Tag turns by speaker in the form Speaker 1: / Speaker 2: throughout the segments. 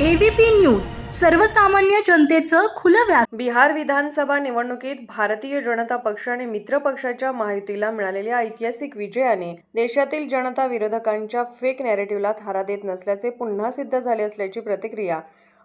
Speaker 1: ABP news सर्वसामान्य जनतेचं खुलं व्यास
Speaker 2: बिहार विधानसभा निवडणुकीत भारतीय जनता पक्ष आणि मित्र पक्षाच्या महायुतीला मिळालेल्या ऐतिहासिक विजयाने देशातील जनता विरोधकांच्या फेक नॅरेटिव्हला थारा देत नसल्याचे पुन्हा सिद्ध झाले असल्याची प्रतिक्रिया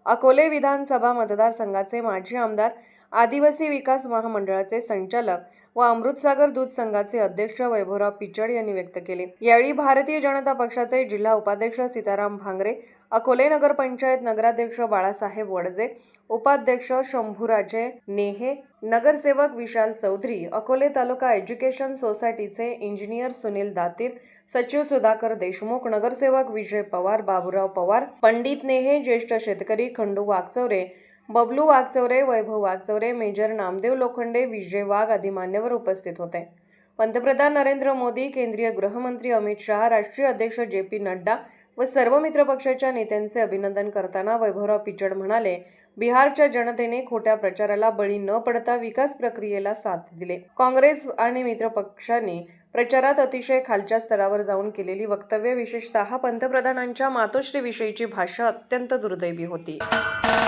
Speaker 2: अकोले विधानसभा मतदारसंघाचे माजी आमदार आदिवासी विकास महामंडळाचे संचालक व अमृतसागर दूध संघाचे अध्यक्ष वैभवराव पिचड यांनी व्यक्त केले. यावेळी भारतीय जनता पक्षाचे जिल्हा उपाध्यक्ष सीताराम भांगरे अकोले नगरपंचायत नगराध्यक्ष बाळासाहेब वडजे उपाध्यक्ष शंभूराजे नेहे नगरसेवक विशाल चौधरी अकोले तालुका एज्युकेशन सोसायटीचे इंजिनियर सुनील दातीर सचिव सुधाकर देशमुख नगरसेवक विजय पवार बाबूराव पवार पंडित नेहे ज्येष्ठ शेतकरी खंडू वागचौरे बबलू वाघचौरे वैभव वाघचौरे मेजर नामदेव लोखंडे विजय वाघ आदी मान्यवर उपस्थित होते. पंतप्रधान नरेंद्र मोदी केंद्रीय गृहमंत्री अमित शहा राष्ट्रीय अध्यक्ष जे पी नड्डा व सर्व मित्रपक्षाच्या नेत्यांचे अभिनंदन करताना वैभवराव पिचड म्हणाले बिहारच्या जनतेने खोट्या प्रचाराला बळी न पडता विकास प्रक्रियेला साथ दिले. काँग्रेस आणि मित्रपक्षांनी प्रचारात अतिशय खालच्या स्तरावर जाऊन केलेली वक्तव्य विशेषतः पंतप्रधानांच्या मातोश्रीविषयीची भाषा अत्यंत दुर्दैवी होती.